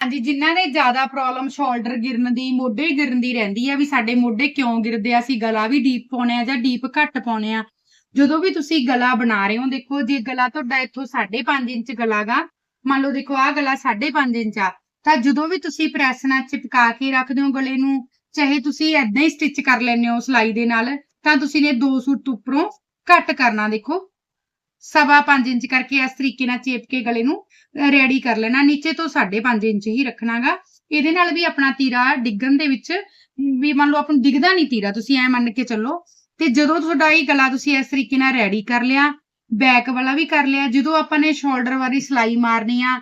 ਹਾਂਜੀ, ਜਿਨ੍ਹਾਂ ਨੇ ਜ਼ਿਆਦਾ ਪ੍ਰੋਬਲਮ ਸ਼ੋਲਡਰ ਗਿਰਨ ਦੀ, ਮੋਢੇ ਗਿਰਨ ਦੀ ਰਹਿੰਦੀ ਆ ਵੀ ਸਾਡੇ ਮੋਢੇ ਕਿਉਂ ਗਿਰਦੇ ਆ? ਅਸੀਂ ਗਲਾ ਵੀ ਡੀਪ ਪਾਉਣੇ ਆ ਜਾਂ ਡੀਪ ਘੱਟ ਪਾਉਣੇ ਆ? ਜਦੋਂ ਵੀ ਤੁਸੀਂ ਗਲਾ ਬਣਾ ਰਹੇ ਹੋ, ਦੇਖੋ ਜੇ ਗਲਾ ਤੁਹਾਡਾ ਇੱਥੋਂ 5.5 ਇੰਚ ਗਲਾ ਗਾ ਮੰਨ ਲਓ ਦੇਖੋ ਆਹ ਗਲਾ 5.5 ਇੰਚ ਆ, ਤਾਂ ਜਦੋਂ ਵੀ ਤੁਸੀਂ ਪ੍ਰੈਸ ਨਾਲ ਚਿਪਕਾ ਕੇ ਰੱਖਦੇ ਹੋ ਗਲੇ ਨੂੰ, ਚਾਹੇ ਤੁਸੀਂ ਐਦਾਂ ਹੀ ਸਟਿਚ ਕਰ ਲੈਂਦੇ ਹੋ ਸਲਾਈ ਦੇ ਨਾਲ, ਤਾਂ ਤੁਸੀਂ ਨੇ ਦੋ ਸੂਟ ਉੱਪਰੋਂ ਕੱਟ ਕਰਨਾ ਦੇਖੋ। ਸਵਾ 5 ਇੰਚ ਕਰਕੇ ਇਸ ਤਰੀਕੇ ਨਾਲ ਚੇਪ ਕੇ ਗਲੇ ਨੂੰ ਰੈਡੀ ਕਰ ਲੈਣਾ। ਨੀਚੇ ਤੋਂ 5.5 ਇੰਚ ਹੀ ਰੱਖਣਾਗਾ। ਇਹਦੇ ਨਾਲ ਵੀ ਆਪਣਾ ਤੀਰਾ ਡਿੱਗਣ ਦੇ ਵਿੱਚ, ਵੀ ਮੰਨ ਲਓ ਆਪਾਂ ਨੂੰ ਡਿੱਗਦਾ ਨਹੀਂ ਤੀਰਾ, ਤੁਸੀਂ ਐ ਮੰਨ ਕੇ ਚੱਲੋ। ਤੇ ਜਦੋਂ ਤੁਹਾਡਾ ਇਹ ਗਲਾ ਤੁਸੀਂ ਇਸ ਤਰੀਕੇ ਨਾਲ ਰੈਡੀ ਕਰ ਲਿਆ ਬੈਕ ਵਾਲਾ ਵੀ ਕਰ ਲਿਆ, ਜਦੋਂ ਆਪਾਂ ਨੇ ਸ਼ੋਲਡਰ ਵਾਲੀ ਸਲਾਈ ਮਾਰਨੀ ਆ,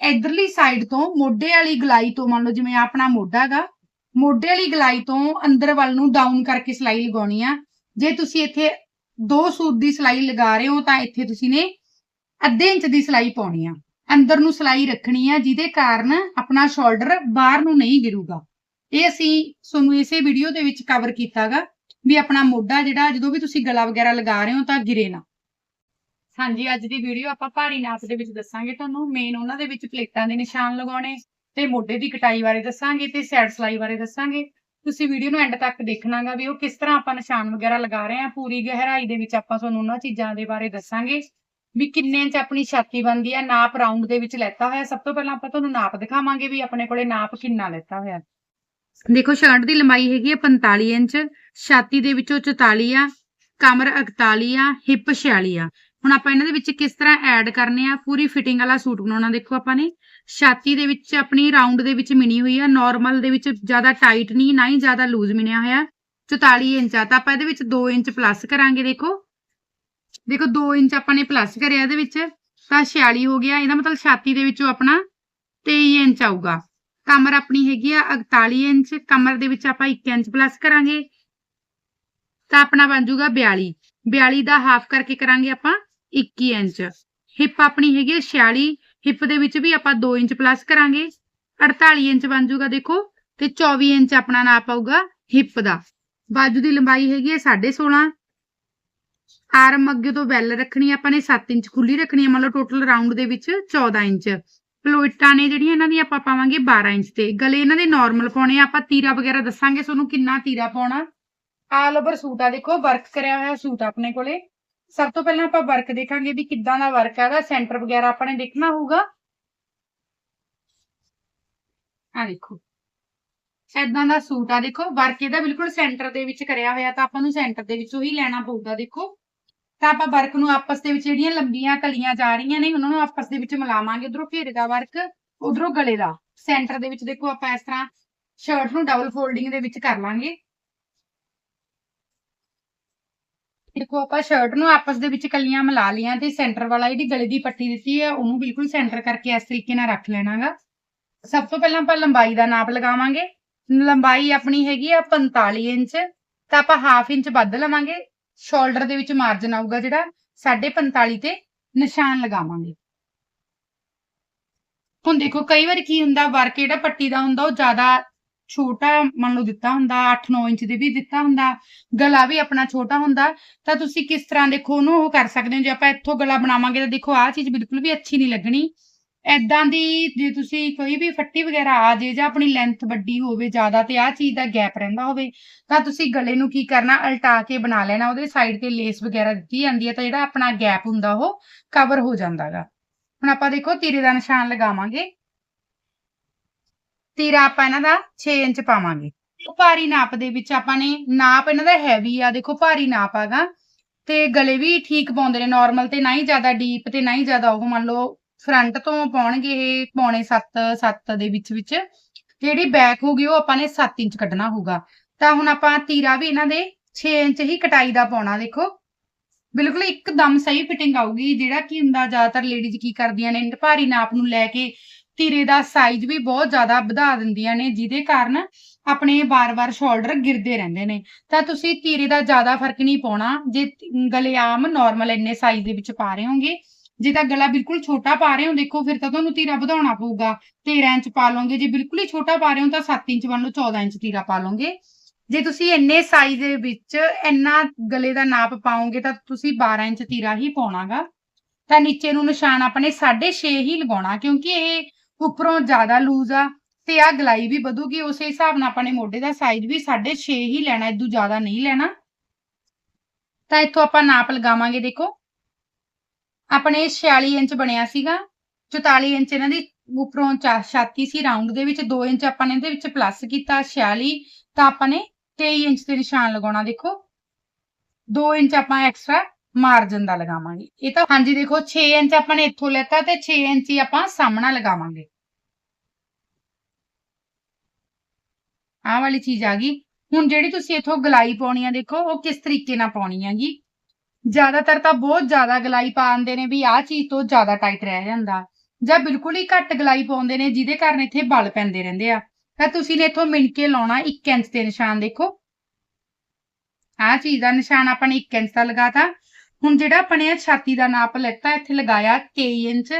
ਇਧਰਲੀ ਸਾਈਡ ਤੋਂ ਮੋਢੇ ਵਾਲੀ ਗਲਾਈ ਤੋਂ, ਮੰਨ ਲਓ ਜਿਵੇਂ ਆਪਣਾ ਮੋਢਾ ਹੈਗਾ ਮੋਢੇ ਵਾਲੀ ਗਲਾਈ ਤੋਂ ਅੰਦਰ ਵੱਲ ਨੂੰ ਡਾਊਨ ਕਰਕੇ ਸਲਾਈ ਲਗਾਉਣੀ ਆ। ਜੇ ਤੁਸੀਂ ਇੱਥੇ ਦੋ ਸੂਟ ਦੀ ਸਲਾਈ ਲਗਾ ਰਹੇ ਹੋ ਤਾਂ ਇੱਥੇ ਤੁਸੀਂ ਨੇ ਅੱਧੇ ਇੰਚ ਦੀ ਸਲਾਈ ਪਾਉਣੀ ਆ। ਅੰਦਰ ਨੂੰ ਸਲਾਈ ਰੱਖਣੀ ਆ, ਜਿਹਦੇ ਕਾਰਨ ਆਪਣਾ ਸ਼ੋਲਡਰ ਬਾਹਰ ਨੂੰ ਨਹੀਂ ਗਿਰੂਗਾ। ਇਹ ਅਸੀਂ ਤੁਹਾਨੂੰ ਇਸੇ ਵੀਡੀਓ ਦੇ ਵਿੱਚ ਕਵਰ ਕੀਤਾਗਾ ਵੀ ਆਪਣਾ ਮੋਢਾ ਜਿਹੜਾ, ਜਦੋਂ ਵੀ ਤੁਸੀਂ ਗਲਾ ਵਗੈਰਾ ਲਗਾ ਰਹੇ ਹੋ ਤਾਂ ਗਿਰੇ ਨਾ। ਹਾਂਜੀ, ਅੱਜ ਦੀ ਵੀਡੀਓ ਆਪਾਂ ਭਾਰੀ ਨਾਪ ਦੇ ਵਿੱਚ ਦੱਸਾਂਗੇ ਤੁਹਾਨੂੰ। ਮੇਨ ਉਹਨਾਂ ਦੇ ਵਿੱਚ ਪਲੇਟਾਂ ਦੇ ਨਿਸ਼ਾਨ ਲਗਾਉਣੇ ਤੇ ਮੋਢੇ ਦੀ ਕਟਾਈ ਬਾਰੇ ਦੱਸਾਂਗੇ ਤੇ ਸਾਈਡ ਸਲਾਈ ਬਾਰੇ ਦੱਸਾਂਗੇ। ਤੁਸੀਂ ਵੀਡੀਓ ਨੂੰ ਐਂਡ ਤੱਕ ਦੇਖਣਾਗਾ ਵੀ ਉਹ ਕਿਸ ਤਰ੍ਹਾਂ ਆਪਾਂ ਨਿਸ਼ਾਨ ਵਗੈਰਾ ਲਗਾ ਰਹੇ ਆ ਪੂਰੀ ਗਹਿਰਾਈ ਦੇ ਵਿੱਚ ਆਪਾਂ ਤੁਹਾਨੂੰ ਉਹਨਾਂ ਚੀਜ਼ਾਂ ਦੇ ਬਾਰੇ ਦੱਸਾਂਗੇ। ਵੀ ਕਿੰਨੇ ਇੰਚ ਆਪਣੀ ਛਾਤੀ ਬਣਦੀ ਹੈ, ਨਾਪ ਰਾਉਂਡ ਦੇ ਵਿੱਚ ਲੈਤਾ ਹੋਇਆ। ਸਭ ਤੋਂ ਪਹਿਲਾਂ ਆਪਾਂ ਤੁਹਾਨੂੰ ਨਾਪ ਦਿਖਾਵਾਂਗੇ ਵੀ ਆਪਣੇ ਕੋਲੇ ਨਾਪ ਕਿੰਨਾ ਲੈਤਾ ਹੋਇਆ। ਦੇਖੋ ਸ਼ਰਟ ਦੀ ਲੰਬਾਈ ਹੈਗੀ ਹੈ 45 ਇੰਚ। ਛਾਤੀ ਦੇ ਵਿੱਚੋਂ 44 ਆ, ਕਮਰ 41 ਆ, ਹਿੱਪ 46 ਆ। ਹੁਣ ਆਪਾਂ ਇਹਨਾਂ ਦੇ ਵਿੱਚ ਕਿਸ ਤਰ੍ਹਾਂ ਐਡ ਕਰਨੇ ਆ, ਪੂਰੀ ਫਿਟਿੰਗ ਵਾਲਾ ਸੂਟ ਬਣਾਉਣਾ ਦੇਖੋ ਆਪਾਂ ਨੇ। ਛਾਤੀ ਦੇ ਵਿੱਚ ਆਪਣੀ ਰਾਉਂਡ ਦੇ ਵਿੱਚ ਮਿਣੀ ਹੋਈ ਆ ਨਾਰਮਲ ਦੇ ਵਿੱਚ ਜ਼ਿਆਦਾ ਟਾਈਟ ਨਹੀਂ, ਨਾ ਹੀ ਜ਼ਿਆਦਾ ਲੂਜ਼ ਮਿਣਿਆ ਹੋਇਆ। 44 ਇੰਚ ਆ, ਤਾਂ ਆਪਾਂ ਇਹਦੇ ਵਿੱਚ 2 ਇੰਚ ਪਲੱਸ ਕਰਾਂਗੇ ਦੇਖੋ। ਦੇਖੋ 2 ਇੰਚ ਆਪਾਂ ਨੇ ਪਲੱਸ ਕਰਿਆ ਇਹਦੇ ਵਿੱਚ, ਤਾਂ 46 ਹੋ ਗਿਆ। ਇਹਦਾ ਮਤਲਬ ਛਾਤੀ ਦੇ ਵਿੱਚੋਂ ਆਪਣਾ 23 ਇੰਚ ਆਊਗਾ। ਕਮਰ ਆਪਣੀ ਹੈਗੀ ਆ 41 ਇੰਚ, ਕਮਰ ਦੇ ਵਿੱਚ ਆਪਾਂ 1 ਇੰਚ ਪਲੱਸ ਕਰਾਂਗੇ। ਤਾਂ ਆਪਣਾ ਬਣ ਜਾਊਗਾ 42 42 ਦਾ ਹਾਫ ਕਰਕੇ ਕਰਾਂਗੇ ਆਪਾਂ। 21 ਇੰਚ। ਹਿੱਪ ਆਪਣੀ ਹੈਗੀ ਆ 46 ਹਿੱਪ ਦੇ ਵਿੱਚ ਵੀ ਆਪਾਂ 2 ਇੰਚ ਪਲੱਸ ਕਰਾਂਗੇ। 48 ਇੰਚ ਬਣ ਜਾਊਗਾ ਦੇਖੋ, ਤੇ 24 ਇੰਚ ਆਪਣਾ ਨਾਪ ਆਊਗਾ ਹਿੱਪ ਦਾ। ਬਾਜੂ ਦੀ ਲੰਬਾਈ ਹੈਗੀ ਹੈ 16.5 ਆਰਮ ਅੱਗੇ ਤੋਂ ਬੈਲ ਰੱਖਣੀ ਆਪਾਂ ਨੇ 7 ਇੰਚ ਖੁੱਲੀ ਰੱਖਣੀ ਹੈ ਮਤਲਬ ਟੋਟਲ ਰਾਉਂਡ ਦੇ ਵਿੱਚ 14 ਇੰਚ। ਪਲੋਇਟਾਂ ਨੇ ਜਿਹੜੀਆਂ ਇਹਨਾਂ ਦੀ ਆਪਾਂ ਪਾਵਾਂਗੇ 12 ਇੰਚ ਤੇ। ਗਲੇ ਇਹਨਾਂ ਦੇ ਨਾਰਮਲ ਪਾਉਣੇ ਆ, ਆਪਾਂ ਤੀਰਾ ਵਗੈਰਾ ਦੱਸਾਂਗੇ ਤੁਹਾਨੂੰ ਕਿੰਨਾ ਤੀਰਾ ਪਾਉਣਾ। ਆਲ ਓਵਰ ਸੂਟ ਆ ਦੇਖੋ ਵਰਕ ਕਰਿਆ ਹੋਇਆ ਸੂਟ ਆਪਣੇ ਕੋਲੇ। ਸਭ ਤੋਂ ਪਹਿਲਾਂ ਆਪਾਂ ਵਰਕ ਦੇਖਾਂਗੇ ਵੀ ਕਿੱਦਾਂ ਦਾ ਵਰਕ ਹੈਗਾ ਸੈਂਟਰ ਵਗੈਰਾ ਆਪਾਂ ਨੇ ਦੇਖਣਾ ਹੋਊਗਾ। ਆ ਦੇਖੋ। ਏਦਾਂ ਦਾ ਸੂਟ ਆ, ਦੇਖੋ ਵਰਕ ਇਹਦਾ ਬਿਲਕੁਲ ਸੈਂਟਰ ਦੇ ਵਿੱਚ ਕਰਿਆ ਹੋਇਆ, ਤਾਂ ਆਪਾਂ ਨੂੰ ਸੈਂਟਰ ਦੇ ਵਿੱਚੋਂ ਹੀ ਲੈਣਾ ਪਊਗਾ, ਦੇਖੋ। ਤਾਂ ਆਪਾਂ ਵਰਕ ਨੂੰ ਆਪਸ ਦੇ ਵਿੱਚ ਜਿਹੜੀਆਂ ਲੰਬੀਆਂ ਕਲੀਆਂ ਜਾ ਰਹੀਆਂ ਨੇ, ਉਹਨਾਂ ਨੂੰ ਆਪਸ ਦੇ ਵਿੱਚ ਮਿਲਾਵਾਂਗੇ, ਉਧਰੋਂ ਘੇਰੇ ਦਾ ਵਰਕ ਉਧਰੋਂ ਗਲੇ ਦਾ। ਸੈਂਟਰ ਦੇ ਵਿੱਚ ਦੇਖੋ ਆਪਾਂ ਇਸ ਤਰ੍ਹਾਂ ਸ਼ਰਟ ਨੂੰ ਡਬਲ ਫੋਲਡਿੰਗ ਦੇ ਵਿੱਚ ਕਰ ਲਾਂਗੇ। ਦੇਖੋ ਆਪਾਂ ਸ਼ਰਟ ਨੂੰ ਆਪਸ ਦੇ ਵਿੱਚ ਕਲੀਆਂ ਮਿਲਾ ਲੀਆਂ ਤੇ ਸੈਂਟਰ ਵਾਲਾ ਜਿਹੜੀ ਗਲੇ ਦੀ ਪੱਟੀ ਦਿੱਤੀ ਹੈ, ਉਹਨੂੰ ਬਿਲਕੁਲ ਸੈਂਟਰ ਕਰਕੇ ਇਸ ਤਰੀਕੇ ਨਾਲ ਰੱਖ ਲੈਣਾਗਾ। ਸਭ ਤੋਂ ਪਹਿਲਾਂ ਆਪਾਂ ਲੰਬਾਈ ਦਾ ਨਾਪ ਲਗਾਵਾਂਗੇ। ਲੰਬਾਈ ਆਪਣੀ ਹੈਗੀ ਆ 45 ਇੰਚ, ਤਾਂ ਆਪਾਂ ਹਾਫ ਇੰਚ ਵੱਧ ਲਵਾਂਗੇ। ਸ਼ੋਲਡਰ ਦੇ ਵਿੱਚ ਮਾਰਜਨ ਆਊਗਾ ਜਿਹੜਾ 45 ਤੇ ਨਿਸ਼ਾਨ ਲਗਾਵਾਂਗੇ। ਹੁਣ ਦੇਖੋ, ਕਈ ਵਾਰ ਕੀ ਹੁੰਦਾ, ਵਰਕ ਜਿਹੜਾ ਪੱਟੀ ਦਾ ਹੁੰਦਾ, ਉਹ ਜ਼ਿਆਦਾ ਛੋਟਾ ਮੰਨ ਲਓ ਦਿੱਤਾ ਹੁੰਦਾ 8-9 ਇੰਚ ਦੇ ਵੀ ਦਿੱਤਾ ਹੁੰਦਾ, ਗਲਾ ਵੀ ਆਪਣਾ ਛੋਟਾ ਹੁੰਦਾ, ਤਾਂ ਤੁਸੀਂ ਕਿਸ ਤਰ੍ਹਾਂ ਦੇਖੋ ਉਹਨੂੰ ਉਹ ਕਰ ਸਕਦੇ ਹੋ, ਜੇ ਆਪਾਂ ਇੱਥੋਂ ਗਲਾ ਬਣਾਵਾਂਗੇ ਤਾਂ ਦੇਖੋ ਆਹ ਚੀਜ਼ ਬਿਲਕੁਲ ਵੀ ਅੱਛੀ ਨਹੀਂ ਲੱਗਣੀ। ਐਦਾਂ ਦੀ ਜੇ ਤੁਸੀਂ ਕੋਈ ਵੀ ਫੱਟੀ ਵਗੈਰਾ ਆ ਜੇ ਜਾਂ ਆਪਣੀ ਲੈਂਥ ਵੱਡੀ ਹੋਵੇ ਜ਼ਿਆਦਾ ਤੇ ਆਹ ਚੀਜ਼ ਦਾ ਗੈਪ ਰਹਿੰਦਾ ਹੋਵੇ, ਤਾਂ ਤੁਸੀਂ ਗਲੇ ਨੂੰ ਕੀ ਕਰਨਾ ਅਲਟਾ ਕੇ ਬਣਾ ਲੈਣਾ, ਉਹਦੇ ਸਾਈਡ ਤੇ ਲੇਸ ਵਗੈਰਾ ਦਿੱਤੀ ਜਾਂਦੀ ਹੈ ਤਾਂ ਜਿਹੜਾ ਆਪਣਾ ਗੈਪ ਹੁੰਦਾ ਉਹ ਕਵਰ ਹੋ ਜਾਂਦਾਗਾ ਹੁਣ ਆਪਾਂ ਦੇਖੋ ਤੀਰੇ ਦਾ ਨਿਸ਼ਾਨ ਲਗਾਵਾਂਗੇ। ਤੀਰਾ ਆਪਾਂ ਇਹਨਾਂ ਦਾ 6 ਇੰਚ ਪਾਵਾਂਗੇ। ਭਾਰੀ ਨਾਪ ਦੇ ਵਿੱਚ ਆਪਾਂ ਨੇ ਨਾਪ ਇਹਨਾਂ ਦਾ ਹੈਵੀ ਆ, ਦੇਖੋ ਭਾਰੀ ਨਾਪ ਆਗਾ। ਤੇ ਗਲੇ ਵੀ ਠੀਕ ਪਾਉਂਦੇ ਨੇ ਨਾਰਮਲ ਤੇ ਨਾ ਹੀ ਜ਼ਿਆਦਾ ਡੀਪ ਤੇ ਨਾ ਹੀ ਜ਼ਿਆਦਾ ਉਹ, ਮੰਨ ਲਓ ਫਰੰਟ ਤੋਂ ਪਾਉਣਗੇ ਇਹ ਪੌਣੇ 7 7 ਦੇ ਵਿੱਚ ਵਿੱਚ। ਜਿਹੜੀ ਬੈਕ ਹੋਗੀ ਉਹ ਆਪਾਂ ਨੇ 7 ਇੰਚ ਕੱਢਣਾ ਹੋਊਗਾ। ਤਾਂ ਹੁਣ ਆਪਾਂ ਤੀਰਾ ਵੀ ਇਹਨਾਂ ਦੇ 6 ਇੰਚ ਹੀ ਕਟਾਈ ਦਾ ਪਾਉਣਾ, ਦੇਖੋ। ਬਿਲਕੁਲ ਇੱਕਦਮ ਸਹੀ ਫਿਟਿੰਗ ਆਊਗੀ। ਜਿਹੜਾ ਕੀ ਹੁੰਦਾ, ਜ਼ਿਆਦਾਤਰ ਲੇਡੀਜ਼ ਕੀ ਕਰਦੀਆਂ ਨੇ, ਭਾਰੀ ਨਾਪ ਨੂੰ ਲੈ ਕੇ ਤੀਰੇ ਦਾ ਸਾਈਜ਼ ਵੀ ਬਹੁਤ ਜ਼ਿਆਦਾ ਵਧਾ ਦਿੰਦੀਆਂ ਨੇ, ਜਿਹਦੇ ਕਾਰਨ ਆਪਣੇ ਬਾਰ-ਬਾਰ ਸ਼ੋਲਡਰ ਗਿਰਦੇ ਰਹਿੰਦੇ ਨੇ। ਤਾਂ ਤੁਸੀਂ ਤੀਰੇ ਦਾ ਜ਼ਿਆਦਾ ਫ਼ਰਕ ਨਹੀਂ ਪਾਉਣਾ, ਜੇ ਗਲੇ ਆਮ ਨਾਰਮਲ ਇੰਨੇ ਸਾਈਜ਼ ਦੇ ਵਿੱਚ ਪਾ ਰਹੇ ਹੋਗੇ, ਜੇ ਤਾਂ ਗਲਾ ਬਿਲਕੁਲ ਛੋਟਾ ਪਾ ਰਹੇ ਹੋ, ਦੇਖੋ ਫਿਰ ਤਾਂ ਤੁਹਾਨੂੰ ਤੀਰਾ ਵਧਾਉਣਾ ਪਊਗਾ। 13 ਇੰਚ ਪਾ ਲਓਗੇ, ਜੇ ਬਿਲਕੁਲ ਹੀ ਛੋਟਾ ਪਾ ਰਹੇ ਹੋ ਤਾਂ 7 ਇੰਚ ਬਣ ਲਓ 14 ਇੰਚ ਤੀਰਾ ਪਾ ਲਓਗੇ। ਜੇ ਤੁਸੀਂ ਇੰਨੇ ਸਾਈਜ਼ ਦੇ ਵਿੱਚ ਇੰਨਾ ਗਲੇ ਦਾ ਨਾਪ ਪਾਓਗੇ, ਤਾਂ ਤੁਸੀਂ 12 ਇੰਚ ਤੀਰਾ ਹੀ ਪਾਉਣਾਗਾ। ਤਾਂ ਨੀਚੇ ਨੂੰ ਨਿਸ਼ਾਨ ਆਪਣੇ 6.5 ਹੀ ਲਗਾਉਣਾ, ਕਿਉਂਕਿ ਇਹ ਉੱਪਰੋਂ ਜ਼ਿਆਦਾ ਲੂਜ਼ ਆ ਤੇ ਆ ਗਲਾਈ ਵੀ ਵਧੂਗੀ, ਉਸੇ ਹਿਸਾਬ ਨਾਲ ਆਪਾਂ ਨੇ ਮੋਢੇ ਦਾ ਸਾਈਜ਼ ਵੀ 6.5 ਹੀ ਲੈਣਾ ਇਦੋਂ ਜ਼ਿਆਦਾ ਨਹੀਂ ਲੈਣਾ। ਤਾਂ ਇੱਥੋਂ ਆਪਾਂ ਨਾਪ ਲਗਾਵਾਂਗੇ, ਦੇਖੋ। ਆਪਣੇ 46 ਇੰਚ ਬਣਿਆ ਸੀਗਾ 44 ਇੰਚ ਇਹਨਾਂ ਦੀ ਉੱਪਰੋਂ ਚਾ- ਛਾਤੀ ਸੀ ਰਾਉਂਡ ਦੇ ਵਿੱਚ 2 ਇੰਚ ਆਪਾਂ ਨੇ ਇਹਦੇ ਵਿੱਚ ਪਲੱਸ ਕੀਤਾ 46 ਤਾਂ ਆਪਾਂ ਨੇ 23 ਇੰਚ ਦੇ ਨਿਸ਼ਾਨ ਲਗਾਉਣਾ, ਦੇਖੋ। 2 ਇੰਚ ਆਪਾਂ ਐਕਸਟਰਾ ਮਾਰਜਨ ਦਾ ਲਗਾਵਾਂਗੇ। ਇਹ ਤਾਂ ਹਾਂਜੀ ਦੇਖੋ 6 ਇੰਚ ਆਪਾਂ ਨੇ ਇੱਥੋਂ ਲੈਤਾ ਤੇ 6 ਇੰਚ ਹੀ ਆਪਾਂ ਸਾਹਮਣਾ ਲਗਾਵਾਂਗੇ। ਆਹ ਵਾਲੀ ਚੀਜ਼ ਆ ਗਈ। ਹੁਣ ਜਿਹੜੀ ਤੁਸੀਂ ਇੱਥੋਂ ਗਲਾਈ ਪਾਉਣੀ ਆ ਦੇਖੋ, ਉਹ ਕਿਸ ਤਰੀਕੇ ਨਾਲ ਪਾਉਣੀ ਹੈਗੀ ਜ਼ਿਆਦਾਤਰ ਤਾਂ ਬਹੁਤ ਜ਼ਿਆਦਾ ਗਲਾਈ ਪਾਉਂਦੇ ਨੇ ਵੀ ਆਹ ਚੀਜ਼ ਤੋਂ ਜ਼ਿਆਦਾ ਟਾਈਟ ਰਹਿ ਜਾਂਦਾ। ਜਾਂ ਬਿਲਕੁਲ ਹੀ ਘੱਟ ਗਲਾਈ ਪਾਉਂਦੇ ਨੇ, ਜਿਹਦੇ ਕਾਰਨ ਇੱਥੇ ਬਲ ਪੈਂਦੇ ਰਹਿੰਦੇ ਆ। ਤਾਂ ਤੁਸੀਂ ਨੇ ਇੱਥੋਂ ਮਿਣ ਕੇ ਲਾਉਣਾ 1 ਇੰਚ ਦੇ ਨਿਸ਼ਾਨ ਦੇਖੋ। ਆਹ ਚੀਜ਼ ਦਾ ਨਿਸ਼ਾਨ ਆਪਾਂ ਨੇ 1 ਇੰਚ ਦਾ ਲਗਾਤਾ। ਹੁਣ ਜਿਹੜਾ ਆਪਾਂ ਨੇ ਛਾਤੀ ਦਾ ਨਾਪ ਲੈਤਾ, ਇੱਥੇ ਲਗਾਇਆ 23 ਇੰਚ,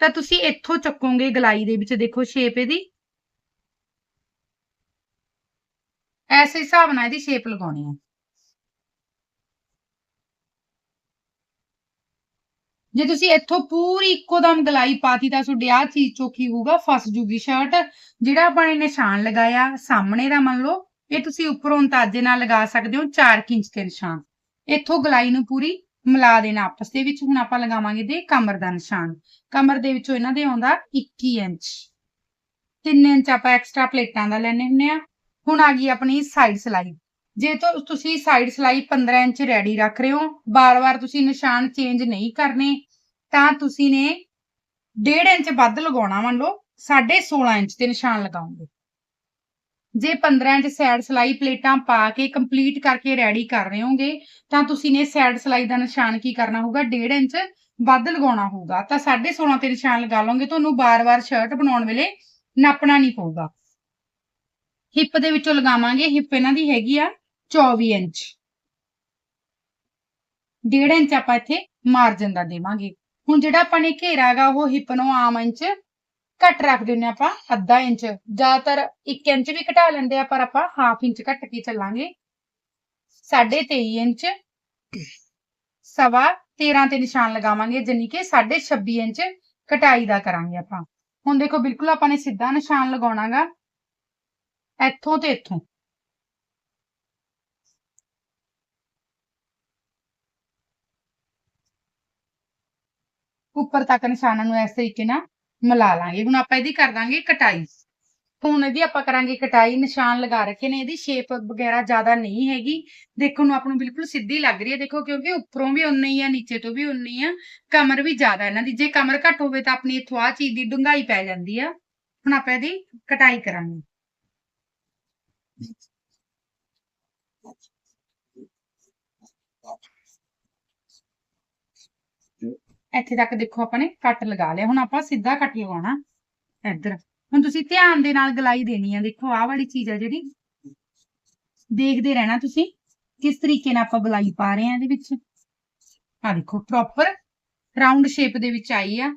ਤਾਂ ਤੁਸੀਂ ਇੱਥੋਂ ਚੱਕੋਗੇ ਗਲਾਈ ਦੇ ਵਿੱਚ, ਦੇਖੋ ਸ਼ੇਪ ਇਹਦੀ। ਐਸੇ ਹਿਸਾਬ ਨਾਲ ਇਹਦੀ ਸ਼ੇਪ ਲਗਾਉਣੀ ਹੈ ਜੇ ਤੁਸੀਂ ਇੱਥੋਂ ਪੂਰੀ ਇੱਕੋ ਦਮ ਗਲਾਈ ਪਾਤੀ, ਤਾਂ ਤੁਹਾਡੀ ਆਹ ਚੀਜ਼ ਚੋਖੀ ਹੋਊਗਾ, ਫਸ ਜੂਗੀ ਸ਼ਰਟ ਜਿਹੜਾ ਆਪਾਂ ਨੇ ਨਿਸ਼ਾਨ ਲਗਾਇਆ, ਸਾਹਮਣੇ ਦਾ ਮੰਨ ਲਓ, ਇਹ ਤੁਸੀਂ ਉੱਪਰੋਂ ਅੰਦਾਜ਼ੇ ਨਾਲ ਲਗਾ ਸਕਦੇ ਹੋ 4 ਇੰਚ ਤੇ ਨਿਸ਼ਾਨ। ਇੱਥੋਂ ਗਲਾਈ ਨੂੰ ਪੂਰੀ ਮਿਲਾ ਦੇਣਾ ਆਪਸ ਦੇ ਵਿੱਚ, ਹੁਣ ਆਪਾਂ ਲਗਾਵਾਂਗੇ ਦੇ ਕਮਰ ਦਾ ਨਿਸ਼ਾਨ। ਕਮਰ ਦੇ ਵਿੱਚੋਂ ਇਹਨਾਂ ਦੇ ਆਉਂਦਾ 21 ਇੰਚ। 3 ਇੰਚ ਆਪਾਂ ਐਕਸਟਰਾ ਪਲੇਟਾਂ ਦਾ ਲੈਣੇ ਹੁੰਨੇ ਆ ਹੁਣ ਆ ਗਈ ਆਪਣੀ ਸਾਈਡ ਸਲਾਈ। ਜੇ ਤੋਂ, ਤੁਸੀਂ ਸਾਈਡ ਸਲਾਈ 15 ਇੰਚ ਰੈਡੀ ਰੱਖ ਰਹੇ ਹੋ ਬਾਰ-ਬਾਰ ਤੁਸੀਂ ਨਿਸ਼ਾਨ ਚੇਂਜ ਨਹੀਂ ਕਰਨੇ, ਤਾਂ ਤੁਸੀਂ ਨੇ 1.5 ਇੰਚ ਵੱਧ ਲਗਾਉਣਾ ਮੰਨ ਲਓ 16.5 ਇੰਚ ਤੇ ਨਿਸ਼ਾਨ ਲਗਾਉਂਗੇ ਜੇ 15 ਇੰਚ ਸਾਈਡ ਸਲਾਈ ਪਲੇਟਾਂ ਪਾ ਕੇ ਕੰਪਲੀਟ ਕਰਕੇ ਰੈਡੀ ਕਰ ਰਹੇ ਹੋਗੇ, ਤਾਂ ਤੁਸੀਂ ਨੇ ਸਾਈਡ ਸਲਾਈ ਦਾ ਨਿਸ਼ਾਨ ਕੀ ਕਰਨਾ ਹੋਊਗਾ? 1.5 ਇੰਚ ਵੱਧ ਲਗਾਉਣਾ ਹੋਊਗਾ। ਤਾਂ 16.5 ਤੇ ਨਿਸ਼ਾਨ ਲਗਾ ਲਓਗੇ, ਤੁਹਾਨੂੰ ਬਾਰ-ਬਾਰ ਸ਼ਰਟ ਬਣਾਉਣ ਵੇਲੇ ਨਾਪਣਾ ਨਹੀਂ ਪਊਗਾ। ਹਿੱਪ ਦੇ ਵਿੱਚੋਂ ਲਗਾਵਾਂਗੇ ਹਿੱਪ ਇਹਨਾਂ ਦੀ ਹੈਗੀ ਆ 24 ਇੰਚ। 1.5 ਇੰਚ ਆਪਾਂ ਇੱਥੇ ਮਾਰਜਨ ਦਾ ਦੇਵਾਂਗੇ। ਹੁਣ ਜਿਹੜਾ ਆਪਾਂ ਨੇ ਘੇਰਾ ਹੈਗਾ ਉਹ ਹਿੱਪ ਨੂੰ ਆਮ ਇੰਚ ਘੱਟ ਰੱਖ ਦਿੰਨੇ ਆਪਾਂ, ਅੱਧਾ ਇੰਚ। ਜ਼ਿਆਦਾਤਰ 1 ਇੰਚ ਵੀ ਘਟਾ ਲੈਂਦੇ ਆ ਪਰ ਆਪਾਂ ਹਾਫ ਇੰਚ ਘੱਟ ਕੇ ਚੱਲਾਂਗੇ। 23.5 ਇੰਚ ਸਵਾ 13 ਤੇ ਨਿਸ਼ਾਨ ਲਗਾਵਾਂਗੇ ਜਾਨੀ ਕਿ 26 ਇੰਚ ਕਟਾਈ ਦਾ ਕਰਾਂਗੇ ਆਪਾਂ। ਹੁਣ ਦੇਖੋ, ਬਿਲਕੁਲ ਆਪਾਂ ਨੇ ਸਿੱਧਾ ਨਿਸ਼ਾਨ ਲਗਾਉਣਾਗਾ। ਇੱਥੋਂ ਤੇ ਇੱਥੋਂ। ਉੱਪਰ ਤੱਕ ਨਿਸ਼ਾਨਾਂ ਨੂੰ ਇਸ ਤਰੀਕੇ ਨਾਲ ਮਿਲਾ ਲਾਂਗੇ। ਹੁਣ ਆਪਾਂ ਇਹਦੀ ਕਰ ਦਾਂਗੇ ਕਟਾਈ। ਹੁਣ ਇਹਦੀ ਆਪਾਂ ਕਰਾਂਗੇ ਕਟਾਈ। ਨਿਸ਼ਾਨ ਲਗਾ ਰੱਖੇ ਨੇ ਇਹਦੀ। ਸ਼ੇਪ ਵਗੈਰਾ ਜ਼ਿਆਦਾ ਨਹੀਂ ਹੈਗੀ। ਦੇਖਣ ਨੂੰ ਆਪਾਂ ਨੂੰ ਬਿਲਕੁਲ ਸਿੱਧੀ ਲੱਗ ਰਹੀ ਹੈ। ਦੇਖੋ ਕਿਉਂਕਿ ਉੱਪਰੋਂ ਵੀ ਉਨੀ ਹੀ ਆ, ਨੀਚੇ ਤੋਂ ਵੀ ਉਨੀ ਆ। ਕਮਰ ਵੀ ਜ਼ਿਆਦਾ ਇਹਨਾਂ ਦੀ। ਜੇ ਕਮਰ ਘੱਟ ਹੋਵੇ ਤਾਂ ਆਪਣੀ ਇੱਥੋਂ ਆਹ ਚੀਜ਼ ਦੀ ਡੂੰਘਾਈ ਪੈ ਜਾਂਦੀ ਆ। ਹੁਣ ਆਪਾਂ ਇਹਦੀ ਕਟਾਈ ਕਰਾਂਗੇ। ਇੱਥੇ ਤੱਕ ਦੇਖੋ ਆਪਾਂ ਨੇ ਕੱਟ ਲਗਾ ਲਿਆ। ਹੁਣ ਆਪਾਂ ਸਿੱਧਾ ਕੱਟ ਲਗਾਉਣਾ ਇੱਧਰ। ਹੁਣ ਤੁਸੀਂ ਧਿਆਨ ਦੇ ਨਾਲ ਗਲਾਈ ਦੇਣੀ ਆ। ਦੇਖੋ, ਆਹ ਵਾਲੀ ਚੀਜ਼ ਆ ਜਿਹੜੀ। ਦੇਖਦੇ ਰਹਿਣਾ ਤੁਸੀਂ ਕਿਸ ਤਰੀਕੇ ਨਾਲ ਆਪਾਂ ਗਲਾਈ ਪਾ ਰਹੇ ਆ ਇਹਦੇ ਵਿੱਚ। ਆ ਦੇਖੋ ਪ੍ਰੋਪਰ ਰਾਉਂਡ ਸ਼ੇਪ ਦੇ ਵਿੱਚ ਆਈ ਆ।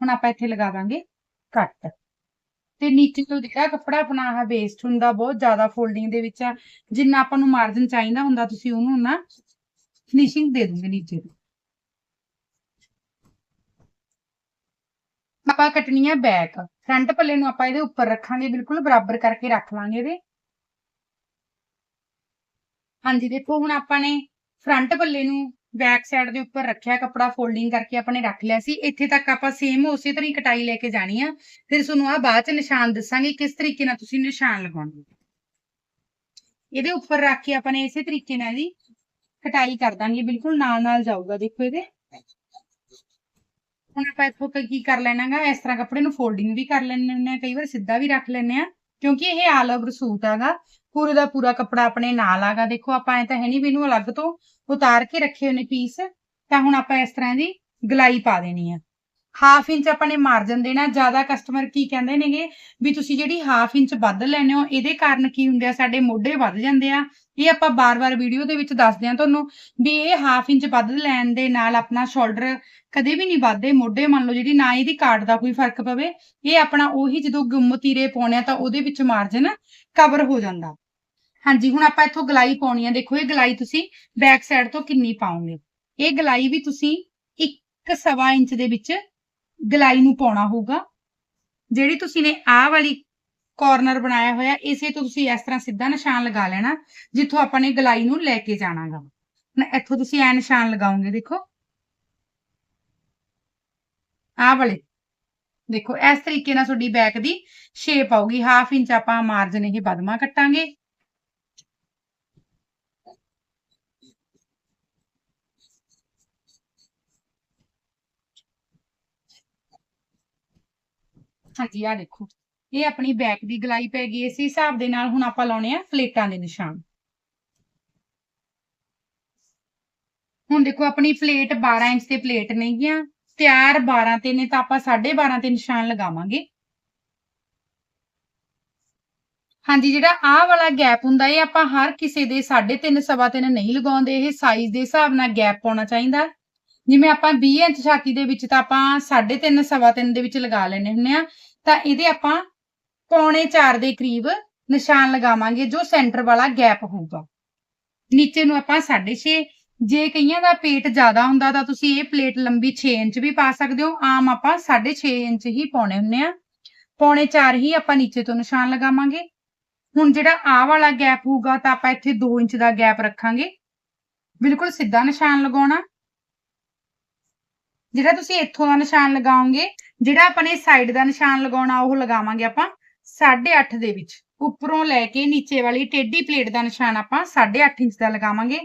ਹੁਣ ਆਪਾਂ ਇੱਥੇ ਲਗਾ ਦਾਂਗੇ ਕੱਟ। ਤੇ ਨੀਚੇ ਤੋਂ ਜਿਹੜਾ ਕੱਪੜਾ ਆਪਣਾ ਆਹ ਵੇਸਟ ਹੁੰਦਾ, ਬਹੁਤ ਜ਼ਿਆਦਾ ਫੋਲਡਿੰਗ ਦੇ ਵਿੱਚ ਆ, ਜਿੰਨਾ ਆਪਾਂ ਨੂੰ ਮਾਰਜਨ ਚਾਹੀਦਾ ਹੁੰਦਾ, ਤੁਸੀਂ ਉਹਨੂੰ ਨਾ ਫਿਨਿਸ਼ਿੰਗ ਦੇ ਦੋਗੇ ਨੀਚੇ ਤੋਂ। ਆਪਾਂ ਕੱਟਣੀ ਆ ਬੈਕ ਫਰੰਟ ਪੱਲੇ ਨੂੰ ਆਪਾਂ ਇਹਦੇ ਉੱਪਰ ਰੱਖਾਂਗੇ, ਬਿਲਕੁਲ ਬਰਾਬਰ ਕਰਕੇ ਰੱਖ ਲਾਂਗੇ ਇਹਦੇ। ਹਾਂਜੀ, ਦੇਖੋ, ਹੁਣ ਆਪਾਂ ਨੇ ਫਰੰਟ ਪੱਲੇ ਨੂੰ ਬੈਕ ਸਾਈਡ ਦੇ ਉੱਪਰ ਰੱਖਿਆ, ਕੱਪੜਾ ਫੋਲਡਿੰਗ ਕਰਕੇ ਆਪਾਂ ਰੱਖ ਲਿਆ ਸੀ। ਇੱਥੇ ਤੱਕ ਆਪਾਂ ਸੇਮ ਉਸੇ ਤਰ੍ਹਾਂ ਹੀ ਕਟਾਈ ਲੈ ਕੇ ਜਾਣੀ ਆ। ਫਿਰ ਤੁਹਾਨੂੰ ਆ ਬਾਅਦ ਚ ਨਿਸ਼ਾਨ ਦੱਸਾਂਗੇ ਕਿਸ ਤਰੀਕੇ ਨਾਲ ਤੁਸੀਂ ਨਿਸ਼ਾਨ ਲਗਾਉਣੇ ਇਹਦੇ ਉੱਪਰ ਰੱਖ ਕੇ ਆਪਾਂ ਨੇ ਇਸੇ ਤਰੀਕੇ ਨਾਲ ਇਹਦੀ ਕਟਾਈ ਕਰ ਦਾਂਗੇ। ਬਿਲਕੁਲ ਨਾਲ ਨਾਲ ਜਾਊਗਾ, ਦੇਖੋ ਇਹਦੇ। ਹੁਣ ਆਪਾਂ ਇੱਥੋਂ ਕੀ ਕਰ ਲੈਣਾਗਾ? ਇਸ ਤਰ੍ਹਾਂ ਕੱਪੜੇ ਨੂੰ ਫੋਲਡਿੰਗ ਵੀ ਕਰ ਲੈਣੇ ਆ, ਕਈ ਵਾਰ ਸਿੱਧਾ ਵੀ ਰੱਖ ਲੈਣੇ ਆ। ਕਿਉਂਕਿ ਇਹ ਆਲ ਓਵਰ ਸੂਟ ਹੈਗਾ ਪੂਰੇ ਦਾ ਪੂਰਾ ਕੱਪੜਾ ਆਪਣੇ ਨਾਲ ਆਗਾ। ਦੇਖੋ ਆਪਾਂ ਐ ਤਾਂ ਹੈ ਨਹੀਂ ਵੀ ਇਹਨੂੰ ਅਲੱਗ ਤੋਂ ਉਤਾਰ ਕੇ ਰੱਖੇ ਹੋਏ ਨੇ ਪੀਸ ਤਾਂ ਹੁਣ ਆਪਾਂ ਇਸ ਤਰ੍ਹਾਂ ਦੀ ਗਲਾਈ ਪਾ ਦੇਣੀ ਆ। ਹਾਫ ਇੰਚ ਆਪਾਂ ਨੇ ਮਾਰਜਨ ਦੇਣਾ, ਜ਼ਿਆਦਾ ਕਸਟਮਰ ਕੀ ਕਹਿੰਦੇ ਨੇਗੇ ਵੀ ਤੁਸੀਂ ਜਿਹੜੀ ਹਾਫ ਇੰਚ ਵੱਧ ਲੈਨੇ ਹੋ, ਇਹਦੇ ਕਾਰਨ ਕੀ ਹੁੰਦੇ ਆ, ਸਾਡੇ ਮੋਢੇ ਵੱਧ ਜਾਂਦੇ ਆ। ਇਹ ਆਪਾਂ ਬਾਰ-ਬਾਰ ਵੀਡੀਓ ਦੇ ਵਿੱਚ ਦੱਸਦੇ ਆ ਤੁਹਾਨੂੰ ਵੀ ਇਹ ਹਾਫ ਇੰਚ ਵੱਧ ਲੈਣ ਦੇ ਨਾਲ ਆਪਣਾ ਸ਼ੋਲਡਰ ਕਦੇ ਵੀ ਨਹੀਂ ਵੱਧਦੇ। ਮੋਢੇ ਮੰਨ ਲਓ ਜਿਹੜੀ, ਨਾ ਇਹਦੀ ਕਾਟ ਦਾ ਕੋਈ ਫ਼ਰਕ ਪਵੇ, ਇਹ ਆਪਣਾ ਉਹੀ ਜਦੋਂ ਗੁੰਮ ਤੀਰੇ ਪਾਉਣੇ ਆ ਤਾਂ ਉਹਦੇ ਵਿੱਚ ਮਾਰਜਨ ਕਵਰ ਹੋ ਜਾਂਦਾ। ਹਾਂਜੀ, ਹੁਣ ਆਪਾਂ ਇੱਥੋਂ ਗਲਾਈ ਪਾਉਣੀ ਆ। ਦੇਖੋ, ਇਹ ਗਲਾਈ ਤੁਸੀਂ ਬੈਕ ਸਾਈਡ ਤੋਂ ਕਿੰਨੀ ਪਾਉਂਗੇ ਇਹ ਗਲਾਈ ਵੀ ਤੁਸੀਂ 1 ਇੱਕ ਸਵਾ ਇੰਚ ਦੇ ਵਿੱਚ ਗਲਾਈ ਨੂੰ ਪਾਉਣਾ ਹੋਊਗਾ। ਜਿਹੜੀ ਤੁਸੀਂ ਨੇ ਆਹ ਵਾਲੀ ਕਾਰਨਰ ਬਣਾਇਆ ਹੋਇਆ, ਇਸੇ ਤੋਂ ਤੁਸੀਂ ਇਸ ਤਰ੍ਹਾਂ ਸਿੱਧਾ ਨਿਸ਼ਾਨ ਲਗਾ ਲੈਣਾ, ਜਿੱਥੋਂ ਆਪਾਂ ਨੇ ਗਲਾਈ ਨੂੰ ਲੈ ਕੇ ਜਾਣਾਗਾ। ਹੁਣ ਇੱਥੋਂ ਤੁਸੀਂ ਐ ਨਿਸ਼ਾਨ ਲਗਾਓਗੇ, ਦੇਖੋ। ਆਹ ਵਾਲੇ। ਦੇਖੋ, ਇਸ ਤਰੀਕੇ ਨਾਲ ਤੁਹਾਡੀ ਬੈਕ ਦੀ ਸ਼ੇਪ ਆਊਗੀ। ਹਾਫ ਇੰਚ ਆਪਾਂ ਮਾਰਜਨ ਇਹ ਬਦਮਾ ਕੱਟਾਂਗੇ। ਹਾਂਜੀ ਆ ਦੇਖੋ। ਇਹ ਆਪਣੀ ਬੈਕ ਦੀ ਗਲਾਈ ਪੈ ਗਈ, ਇਸੇ ਹਿਸਾਬ ਦੇ ਨਾਲ ਹੁਣ ਆਪਾਂ ਲਾਉਣੇ ਆ ਪਲੇਟਾਂ ਦੇ ਨਿਸ਼ਾਨ। ਹੁਣ ਦੇਖੋ, ਆਪਣੀ ਪਲੇਟ 12 ਇੰਚ ਤੇ ਪਲੇਟ ਨਹੀਂ ਆ ਤਿਆਰ 12 ਤੇ ਨੇ ਤਾਂ ਆਪਾਂ 12.5 ਤੇ ਨਿਸ਼ਾਨ ਲਗਾਵਾਂਗੇ। ਹਾਂਜੀ, ਜਿਹੜਾ ਆਹ ਵਾਲਾ ਗੈਪ ਹੁੰਦਾ, ਇਹ ਆਪਾਂ ਹਰ ਕਿਸੇ ਦੇ 3.5 ਸਵਾ ਤਿੰਨ ਨਹੀਂ ਲਗਾਉਂਦੇ। ਇਹ ਸਾਈਜ਼ ਦੇ ਹਿਸਾਬ ਨਾਲ ਗੈਪ ਪਾਉਣਾ ਚਾਹੀਦਾ। ਜਿਵੇਂ ਆਪਾਂ 20 ਇੰਚ ਛਾਤੀ ਦੇ ਵਿੱਚ ਤਾਂ ਆਪਾਂ 3.5 ਸਵਾ ਤਿੰਨ ਦੇ ਵਿੱਚ ਲਗਾ ਲੈਣੇ ਹੁੰਨੇ ਆ। ਤਾਂ ਇਹਦੇ ਆਪਾਂ ਪੌਣੇ 4 ਦੇ ਕਰੀਬ ਨਿਸ਼ਾਨ ਲਗਾਵਾਂਗੇ ਜੋ ਸੈਂਟਰ ਵਾਲਾ ਗੈਪ ਹੋਊਗਾ। ਨੀਚੇ ਨੂੰ ਆਪਾਂ 6.5 ਜੇ ਕਈਆਂ ਦਾ ਪੇਟ ਜ਼ਿਆਦਾ ਹੁੰਦਾ ਤਾਂ ਤੁਸੀਂ ਇਹ ਪਲੇਟ ਲੰਬੀ 6 ਇੰਚ ਵੀ ਪਾ ਸਕਦੇ ਹੋ। ਆਮ ਆਪਾਂ 6.5 ਇੰਚ ਹੀ ਪਾਉਣੇ ਹੁੰਨੇ ਆ। ਪੌਣੇ 4 ਹੀ ਆਪਾਂ ਨੀਚੇ ਤੋਂ ਨਿਸ਼ਾਨ ਲਗਾਵਾਂਗੇ। ਹੁਣ ਜਿਹੜਾ ਆ ਵਾਲਾ ਗੈਪ ਹੋਊਗਾ ਤਾਂ ਆਪਾਂ ਇੱਥੇ 2 ਇੰਚ ਦਾ ਗੈਪ ਰੱਖਾਂਗੇ। ਬਿਲਕੁਲ ਸਿੱਧਾ ਨਿਸ਼ਾਨ ਲਗਾਉਣਾ। ਜਿਹੜਾ ਤੁਸੀਂ ਇੱਥੋਂ ਦਾ ਨਿਸ਼ਾਨ ਲਗਾਓਗੇ ਜਿਹੜਾ ਆਪਾਂ ਨੇ ਸਾਈਡ ਦਾ ਨਿਸ਼ਾਨ ਲਗਾਉਣਾ, ਉਹ ਲਗਾਵਾਂਗੇ ਆਪਾਂ 8.5 ਦੇ ਵਿੱਚ। ਉੱਪਰੋਂ ਲੈ ਕੇ ਨੀਚੇ ਵਾਲੀ ਟੇਢੀ ਪਲੇਟ ਦਾ ਨਿਸ਼ਾਨ ਆਪਾਂ 8.5 ਇੰਚ ਦਾ ਲਗਾਵਾਂਗੇ।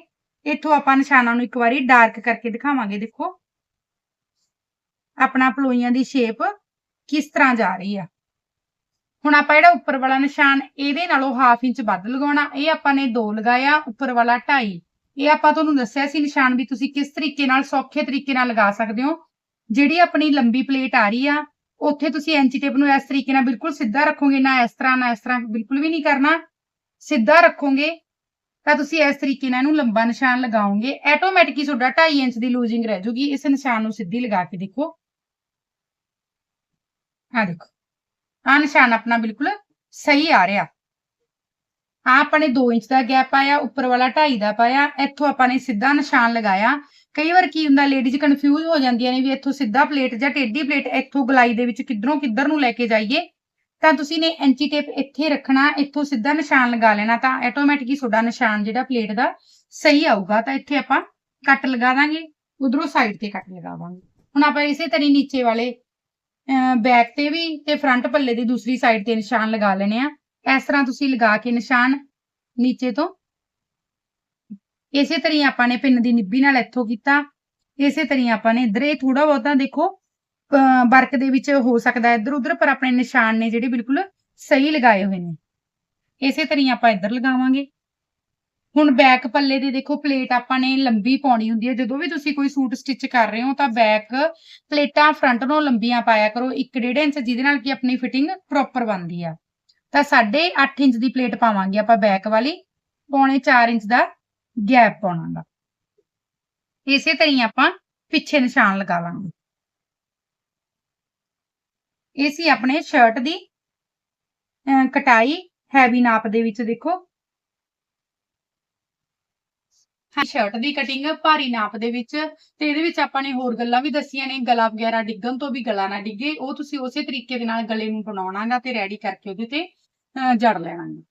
ਇੱਥੋਂ ਆਪਾਂ ਨਿਸ਼ਾਨਾਂ ਨੂੰ ਇੱਕ ਵਾਰੀ ਡਾਰਕ ਕਰਕੇ ਦਿਖਾਵਾਂਗੇ, ਦੇਖੋ। ਆਪਣਾ ਪਲੋਈਆਂ ਦੀ ਸ਼ੇਪ ਕਿਸ ਤਰ੍ਹਾਂ ਜਾ ਰਹੀ ਆ। ਹੁਣ ਆਪਾਂ ਜਿਹੜਾ ਉੱਪਰ ਵਾਲਾ ਨਿਸ਼ਾਨ, ਇਹਦੇ ਨਾਲੋਂ ਹਾਫ ਇੰਚ ਵੱਧ ਲਗਾਉਣਾ। ਇਹ ਆਪਾਂ ਨੇ 2 ਲਗਾਇਆ, ਉੱਪਰ ਵਾਲਾ 2.5 ਇਹ ਆਪਾਂ ਤੁਹਾਨੂੰ ਦੱਸਿਆ ਸੀ ਨਿਸ਼ਾਨ ਵੀ ਤੁਸੀਂ ਕਿਸ ਤਰੀਕੇ ਨਾਲ, ਸੌਖੇ ਤਰੀਕੇ ਨਾਲ ਲਗਾ ਸਕਦੇ ਹੋ। ਜਿਹੜੀ ਆਪਣੀ ਲੰਬੀ ਪਲੇਟ ਆ ਰਹੀ ਆ, ਉੱਥੇ ਤੁਸੀਂ ਐਂਚੀ ਟੇਪ ਨੂੰ ਇਸ ਤਰੀਕੇ ਨਾਲ ਬਿਲਕੁਲ ਸਿੱਧਾ ਰੱਖੋਗੇ, ਨਾ ਇਸ ਤਰ੍ਹਾਂ, ਨਾ ਇਸ ਤਰ੍ਹਾਂ, ਬਿਲਕੁਲ ਵੀ ਨਹੀਂ ਕਰਨਾ। ਸਿੱਧਾ ਰੱਖੋਗੇ, ਤਾਂ ਤੁਸੀਂ ਇਸ ਤਰੀਕੇ ਨਾਲ ਇਹਨੂੰ ਲੰਬਾ ਨਿਸ਼ਾਨ ਲਗਾਓਗੇ। ਆਟੋਮੈਟਿਕ ਹੀ ਤੁਹਾਡਾ 2.5 ਇੰਚ ਦੀ ਲੂਜ਼ਿੰਗ ਰਹਿ ਜੂਗੀ। ਇਸ ਨਿਸ਼ਾਨ ਨੂੰ ਸਿੱਧੀ ਲਗਾ ਕੇ ਦੇਖੋ। ਆ ਦੇਖੋ। ਆ ਨਿਸ਼ਾਨ ਆਪਣਾ ਬਿਲਕੁਲ ਸਹੀ ਆ ਰਿਹਾ। ਆ ਆਪਾਂ ਨੇ 2 ਇੰਚ ਦਾ ਗੈਪ ਪਾਇਆ, ਉੱਪਰ ਵਾਲਾ 2.5 ਦਾ ਪਾਇਆ। ਇੱਥੋਂ ਆਪਾਂ ਨੇ ਸਿੱਧਾ ਨਿਸ਼ਾਨ ਲਗਾਇਆ। ਕਈ ਵਾਰ ਕੀ ਹੁੰਦਾ ਲੇਡੀਜ਼ ਕਨਫਿਊਜ਼ ਹੋ ਜਾਂਦੀਆਂ ਨੇ ਵੀ ਇੱਥੋਂ ਸਿੱਧਾ ਪਲੇਟ ਜਾਂ ਟੇਢੀ ਪਲੇਟ ਇੱਥੋਂ ਗਲਾਈ ਦੇ ਵਿੱਚ ਕਿੱਧਰੋਂ ਕਿੱਧਰ ਨੂੰ ਲੈ ਕੇ ਜਾਈਏ। ਤਾਂ ਤੁਸੀਂ ਨੇ ਐਂਚੀ ਟੇਪ ਇੱਥੇ ਰੱਖਣਾ, ਇੱਥੋਂ ਸਿੱਧਾ ਨਿਸ਼ਾਨ ਲਗਾ ਲੈਣਾ ਤਾਂ ਆਟੋਮੈਟਿਕ ਹੀ ਤੁਹਾਡਾ ਨਿਸ਼ਾਨ ਜਿਹੜਾ ਪਲੇਟ ਦਾ ਸਹੀ ਆਊਗਾ। ਤਾਂ ਇੱਥੇ ਆਪਾਂ ਕੱਟ ਲਗਾ ਦਾਂਗੇ, ਉਧਰੋਂ ਸਾਈਡ ਤੇ ਕੱਟ ਲਗਾਵਾਂਗੇ। ਹੁਣ ਆਪਾਂ ਇਸੇ ਤਰ੍ਹਾਂ ਨੀਚੇ ਵਾਲੇ ਬੈਕ ਤੇ ਵੀ ਤੇ ਫਰੰਟ ਪੱਲੇ ਦੀ ਦੂਸਰੀ ਸਾਈਡ ਤੇ ਨਿਸ਼ਾਨ ਲਗਾ ਲੈਣੇ ਆ। ਇਸ ਤਰ੍ਹਾਂ ਤੁਸੀਂ ਲਗਾ ਕੇ ਨਿਸ਼ਾਨ ਨੀਚੇ ਤੋਂ ਇਸੇ ਤਰ੍ਹਾਂ ਆਪਾਂ ਨੇ ਪਿੰਨ ਦੀ ਨਿੱਬੀ ਨਾਲ ਇੱਥੋਂ ਕੀਤਾ। ਇਸੇ ਤਰ੍ਹਾਂ ਆਪਾਂ ਨੇ ਇਧਰ ਇਹ ਥੋੜਾ ਬਹੁਤਾ ਦੇਖੋ ਵਰਕ ਦੇ ਵਿੱਚ ਹੋ ਸਕਦਾ ਇੱਧਰ ਉੱਧਰ ਪਰ ਆਪਣੇ ਨਿਸ਼ਾਨ ਨੇ ਜਿਹੜੇ ਬਿਲਕੁਲ ਸਹੀ ਲਗਾਏ ਹੋਏ ਨੇ। ਇਸੇ ਤਰ੍ਹਾਂ ਆਪਾਂ ਇੱਧਰ ਲਗਾਵਾਂਗੇ। ਹੁਣ ਬੈਕ ਪੱਲੇ ਦੀ ਦੇਖੋ ਪਲੇਟ ਆਪਾਂ ਨੇ ਲੰਬੀ ਪਾਉਣੀ ਹੁੰਦੀ ਹੈ। ਜਦੋਂ ਵੀ ਤੁਸੀਂ ਕੋਈ ਸੂਟ ਸਟਿਚ ਕਰ ਰਹੇ ਹੋ ਤਾਂ ਬੈਕ ਪਲੇਟਾਂ ਫਰੰਟ ਨੂੰ ਲੰਬੀਆਂ ਪਾਇਆ ਕਰੋ। 1.5 ਇੰਚ, ਜਿਹਦੇ ਨਾਲ ਕਿ ਆਪਣੀ ਫਿਟਿੰਗ ਪ੍ਰੋਪਰ ਬਣਦੀ ਆ। ਤਾਂ 8.5 ਇੰਚ ਦੀ ਪਲੇਟ ਪਾਵਾਂਗੇ ਆਪਾਂ ਬੈਕ ਵਾਲੀ। ਪੌਣੇ 4 ਇੰਚ ਦਾ ਗੈਪ ਪਾਉਣਾਗਾ ਇਸੇ ਤਰ੍ਹਾਂ ਆਪਾਂ ਪਿੱਛੇ ਨਿਸ਼ਾਨ ਲਗਾ ਲਾਂਗੇ। ਇਹ ਸੀ ਆਪਣੇ ਸ਼ਰਟ ਦੀ ਕਟਾਈ ਹੈਵੀ ਨਾਪ ਦੇ ਵਿੱਚ ਦੇਖੋ। ਸ਼ਰਟ ਦੀ ਕਟਿੰਗ ਭਾਰੀ ਨਾਪ ਦੇ ਵਿੱਚ ਤੇ ਇਹਦੇ ਵਿੱਚ ਆਪਾਂ ਨੇ ਹੋਰ ਗੱਲਾਂ ਵੀ ਦੱਸੀਆਂ ਨੇ। ਗਲਾ ਵਗੈਰਾ ਡਿੱਗਣ ਤੋਂ ਵੀ ਗਲਾ ਨਾ ਡਿੱਗੇ। ਉਹ ਤੁਸੀਂ ਉਸੇ ਤਰੀਕੇ ਦੇ ਨਾਲ ਗਲੇ ਨੂੰ ਬਣਾਉਣਾਗਾ ਤੇ ਰੈਡੀ ਕਰਕੇ ਉਹਦੇ ਤੇ ਜੜ ਲੈਣਾਗਾ